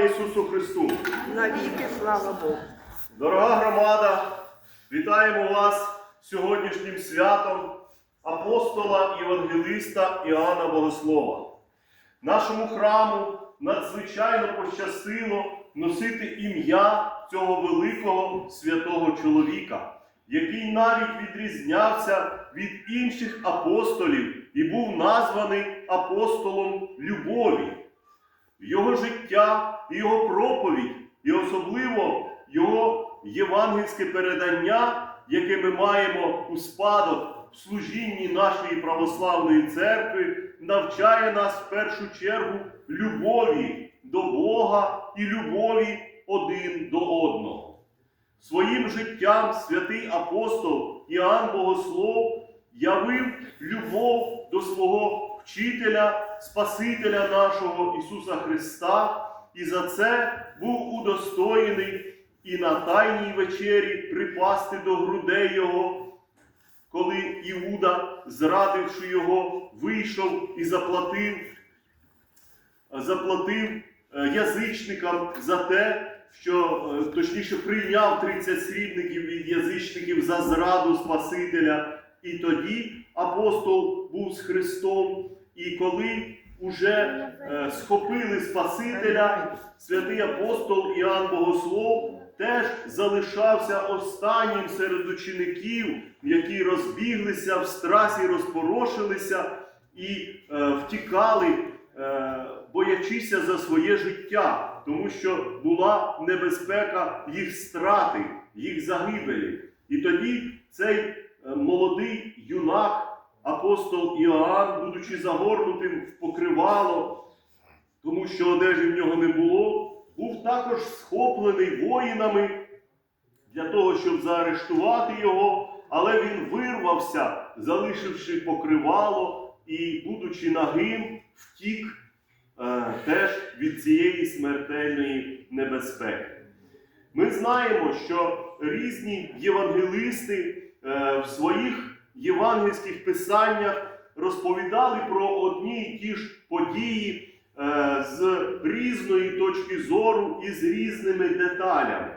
Ісусу Христу! Навіки слава Богу. Дорога громада, вітаємо вас сьогоднішнім святом апостола Євангелиста Іоанна Богослова. Нашому храму надзвичайно пощастило носити ім'я цього великого святого чоловіка, який навіть відрізнявся від інших апостолів і був названий апостолом любові. Його життя його проповідь, і особливо його євангельське передання, яке ми маємо у спадок в служінні нашої православної церкви, навчає нас в першу чергу любові до Бога і любові один до одного. Своїм життям святий апостол Іоанн Богослов явив любов до свого вчителя, Спасителя нашого Ісуса Христа, і за це був удостоєний і на Тайній вечері припасти до грудей Його, коли Іуда, зрадивши його, вийшов і заплатив, заплатив е, язичникам за те, що е, точніше прийняв 30 срібників від язичників за зраду Спасителя. І тоді апостол був з Христом, і коли уже е, схопили Спасителя, святий апостол Іоанн Богослов теж залишався останнім серед учеників, які розбіглися в страсі, розпорошилися і е, втікали, е, боячися за своє життя, тому що була небезпека їх страти, їх загибелі. І тоді цей молодий юнак, апостол Іоанн, будучи загорнутим в покривало, тому що одежі в нього не було, був також схоплений воїнами для того, щоб заарештувати його, але він вирвався, залишивши покривало і, будучи нагим, втік е, теж від цієї смертельної небезпеки. Ми знаємо, що різні євангелисти е, в своїх євангельських писаннях розповідали про одні і ті ж події е, з різної точки зору і з різними деталями.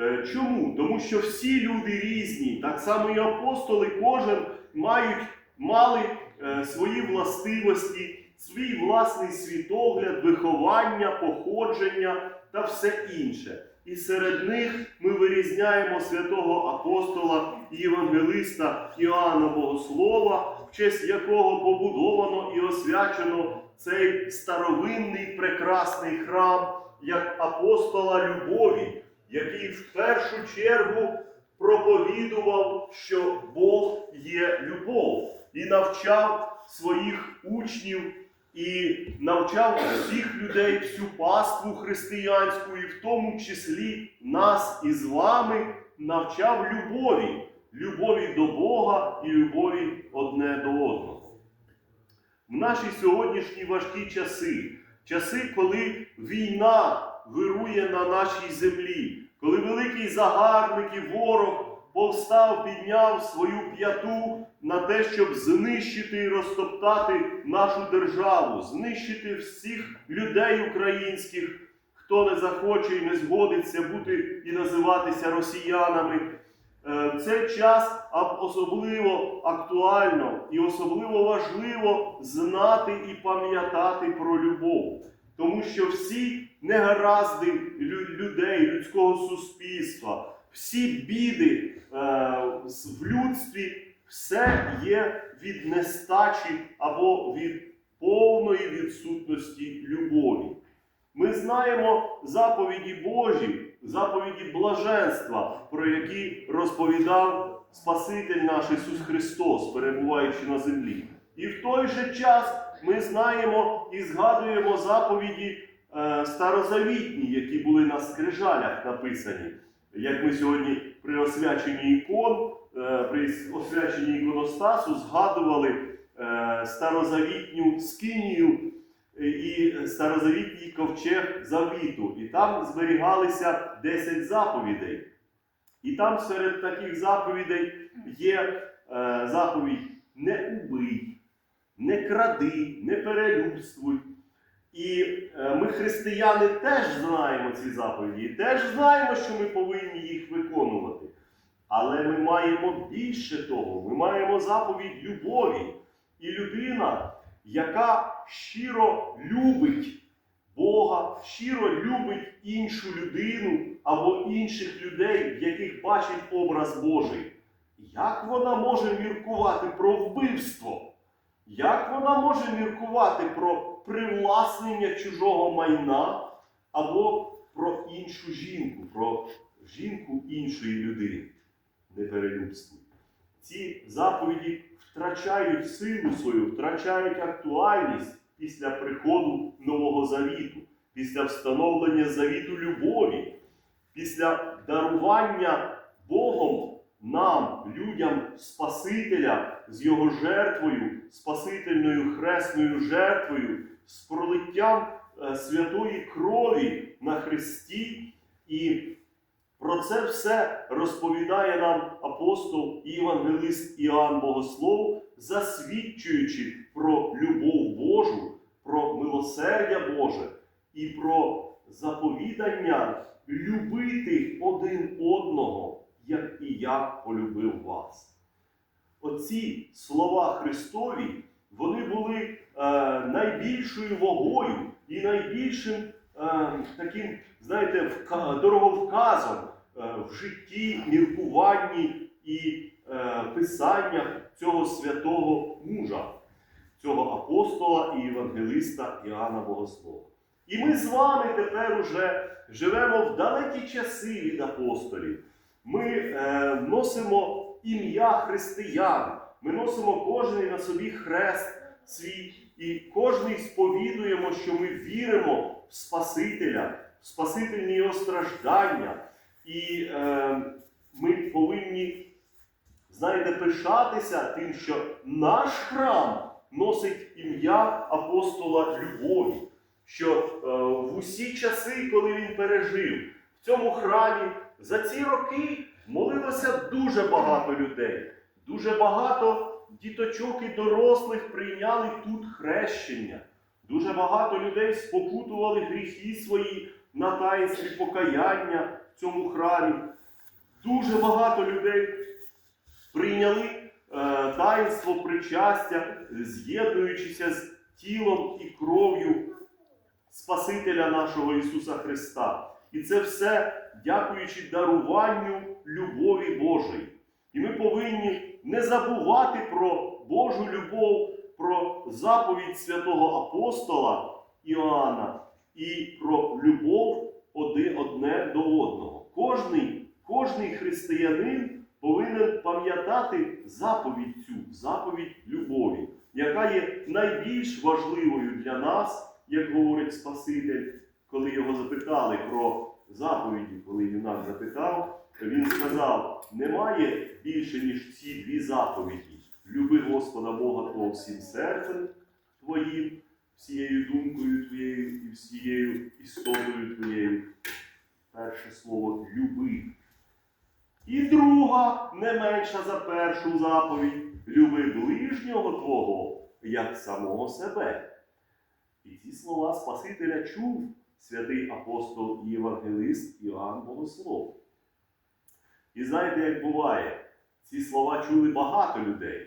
Е, Чому? Тому що всі люди різні, так само і апостоли, кожен мають, мали е, свої властивості, свій власний світогляд, виховання, походження та все інше. І серед них ми вирізняємо святого апостола і євангелиста Іоанна Богослова, в честь якого побудовано і освячено цей старовинний прекрасний храм як апостола любові, який в першу чергу проповідував, що Бог є любов, і навчав своїх учнів, і навчав всіх людей всю паству християнську, і в тому числі нас із вами навчав любові, любові до Бога і любові одне до одного. В наші сьогоднішні важкі часи, часи, коли війна вирує на нашій землі, коли великий загарбник і ворог повстав, підняв свою п'яту на те, щоб знищити і розтоптати нашу державу, знищити всіх людей українських, хто не захоче і не згодиться бути і називатися росіянами. Е, цей час особливо актуально і особливо важливо знати і пам'ятати про любов. Тому що всі негаразди лю- людей, людського суспільства, всі біди в людстві, все є від нестачі або від повної відсутності любові. Ми знаємо заповіді Божі, заповіді блаженства, про які розповідав Спаситель наш Ісус Христос, перебуваючи на землі. І в той же час ми знаємо і згадуємо заповіді е, старозавітні, які були на скрижалях написані. Як ми сьогодні при освяченні ікон, е, при освяченні іконостасу згадували е, старозавітню скинію і старозавітній ковчег завіту. І там зберігалися 10 заповідей. І там серед таких заповідей є е, заповідь не убий, не кради, не перелюбствуй. І е, ми, християни, теж знаємо ці заповіді, теж знаємо, що ми повинні їх виконувати. Але ми маємо більше того, ми маємо заповідь любові. І людина, яка щиро любить Бога, щиро любить іншу людину або інших людей, в яких бачить образ Божий, як вона може міркувати про вбивство? Як вона може міркувати про привласнення чужого майна або про іншу жінку, про жінку іншої людини? Неперелюбствуй. Ці заповіді втрачають силу свою, втрачають актуальність після приходу Нового Завіту, після встановлення завіту любові, після дарування Богом нам, людям, Спасителя з його жертвою, спасительною хресною жертвою, з пролиттям е, святої крові на Христі. І про це все розповідає нам апостол і євангелист Іоанн Богослов, засвідчуючи про любов Божу, про милосердя Боже і про заповідання любити один одного, як і я полюбив вас. Оці слова Христові, вони були найбільшою вагою і найбільшим е, таким, знаєте, дороговказом е, в житті, міркуванні і е, писаннях цього святого мужа, цього апостола і євангелиста Іоанна Богослова. І ми з вами тепер уже живемо в далекі часи від апостолів. Ми е, носимо ім'я християн, ми носимо кожен на собі хрест свій, і кожен сповідуємо, що ми віримо в Спасителя, в Спасительні його страждання. І е, ми повинні, знаєте, пишатися тим, що наш храм носить ім'я апостола любові, що е, в усі часи, коли він пережив, в цьому храмі за ці роки молилося дуже багато людей. Дуже багато діточок і дорослих прийняли тут хрещення. Дуже багато людей спокутували гріхи свої на таїнстві покаяння в цьому храмі. Дуже багато людей прийняли е, таїнство причастя, з'єднуючися з тілом і кров'ю Спасителя нашого Ісуса Христа. І це все дякуючи даруванню любові Божої. І ми повинні не забувати про Божу любов, про заповідь святого апостола Іоанна і про любов один- одне до одного. Кожний, кожний християнин повинен пам'ятати заповідь цю, заповідь любові, яка є найбільш важливою для нас, як говорить Спаситель, коли його запитали про заповіді, коли юнак запитав, він сказав: немає більше, ніж ці дві заповіді. Люби Господа Бога Твого всім серцем твоїм, всією думкою твоєю і всією істотою твоєю. Перше слово люби. І друга, не менша за першу заповідь, люби ближнього Твого, як самого себе. І ці слова Спасителя чув святий апостол і євангелист Іоанн Богослов. І знаєте, як буває, ці слова чули багато людей,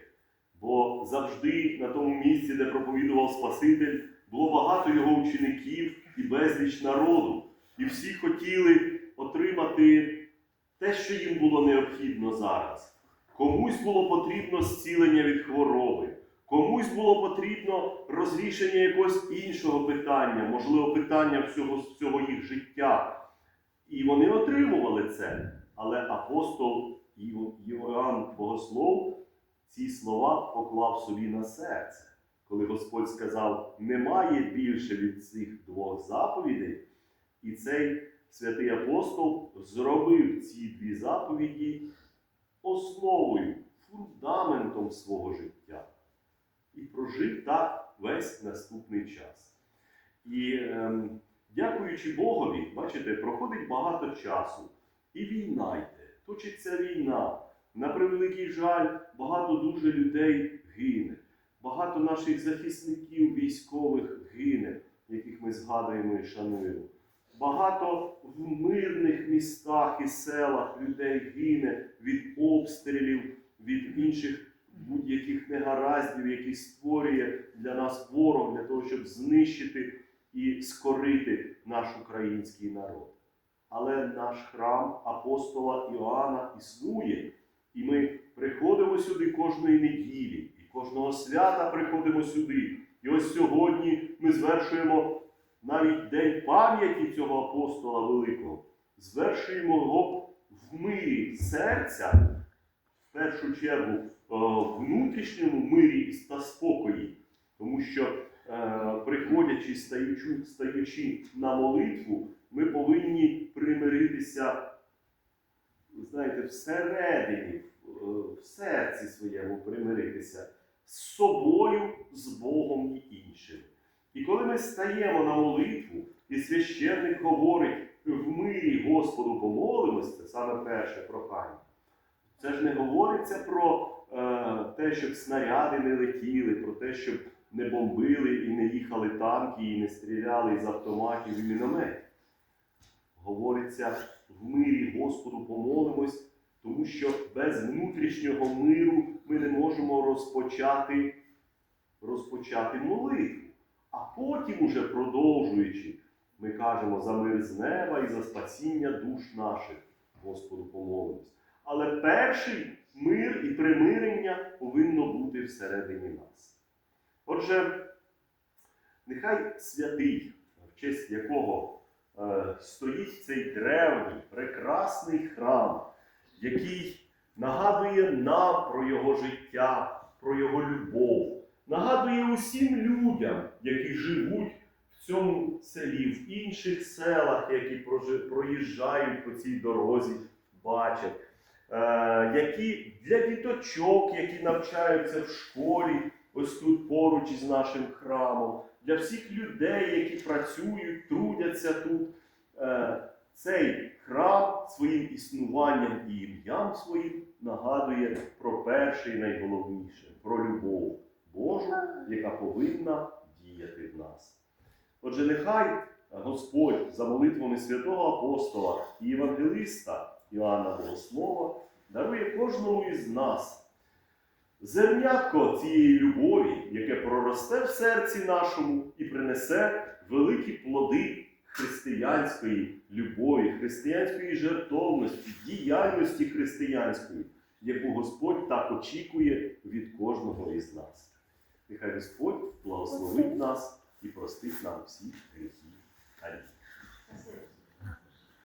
бо завжди на тому місці, де проповідував Спаситель, було багато його учеників і безліч народу. І всі хотіли отримати те, що їм було необхідно зараз. Комусь було потрібно зцілення від хвороби, комусь було потрібно розрішення якогось іншого питання, можливо, питання всього, всього їх життя. І вони отримували це. Але апостол Іо- Іоанн Богослов ці слова поклав собі на серце. Коли Господь сказав, немає більше від цих двох заповідей, і цей святий апостол зробив ці дві заповіді основою, фундаментом свого життя. І прожив так весь наступний час. І ем, дякуючи Богові, бачите, проходить багато часу. І війна йде, точиться війна. На превеликий жаль, багато дуже людей гине. Багато наших захисників військових гине. яких ми згадуємо і шануємо. Багато в мирних містах і селах людей гине від обстрілів, від інших будь-яких негараздів, які створює для нас ворог, для того, щоб знищити і скорити наш український народ. Але наш храм апостола Іоанна існує, і ми приходимо сюди кожної неділі, і кожного свята приходимо сюди. І ось сьогодні ми звершуємо навіть день пам'яті цього апостола великого, звершуємо його в мирі серця, в першу чергу е, внутрішньому мирі та спокої, тому що приходячи, стаючи, стаючи на молитву, ми повинні примиритися, знаєте, всередині, е, в серці своєму примиритися з собою, з Богом і іншим. І коли ми стаємо на молитву, і священник говорить в мирі Господу помолимось, це саме перше прохання. Це ж не говориться про е, те, щоб снаряди не летіли, про те, щоб не бомбили і не їхали танки, і не стріляли із автоматів і мінометів. Говориться в мирі Господу помолимось, тому що без внутрішнього миру ми не можемо розпочати, розпочати молитву. А потім, уже продовжуючи, ми кажемо за мир з неба і за спасіння душ наших, Господу помолимось. Але перший мир і примирення повинно бути всередині нас. Отже, нехай святий, в честь якого е, стоїть цей древній, прекрасний храм, який нагадує нам про його життя, про його любов, нагадує усім людям, які живуть в цьому селі, в інших селах, які проїжджають по цій дорозі, бачать, е, які для діточок, які навчаються в школі, ось тут поруч із нашим храмом, для всіх людей, які працюють, трудяться тут. Е, Цей храм своїм існуванням і ім'ям своїм нагадує про перше і найголовніше про любов Божу, яка повинна діяти в нас. Отже, нехай Господь за молитвами святого апостола і євангелиста Іоанна Богослова дарує кожному із нас зернятко цієї любові, яке проросте в серці нашому і принесе великі плоди християнської любові, християнської жертовності, діяльності християнської, яку Господь так очікує від кожного із нас. Нехай Господь благословить нас і простить нам всі гріхи. Амінь.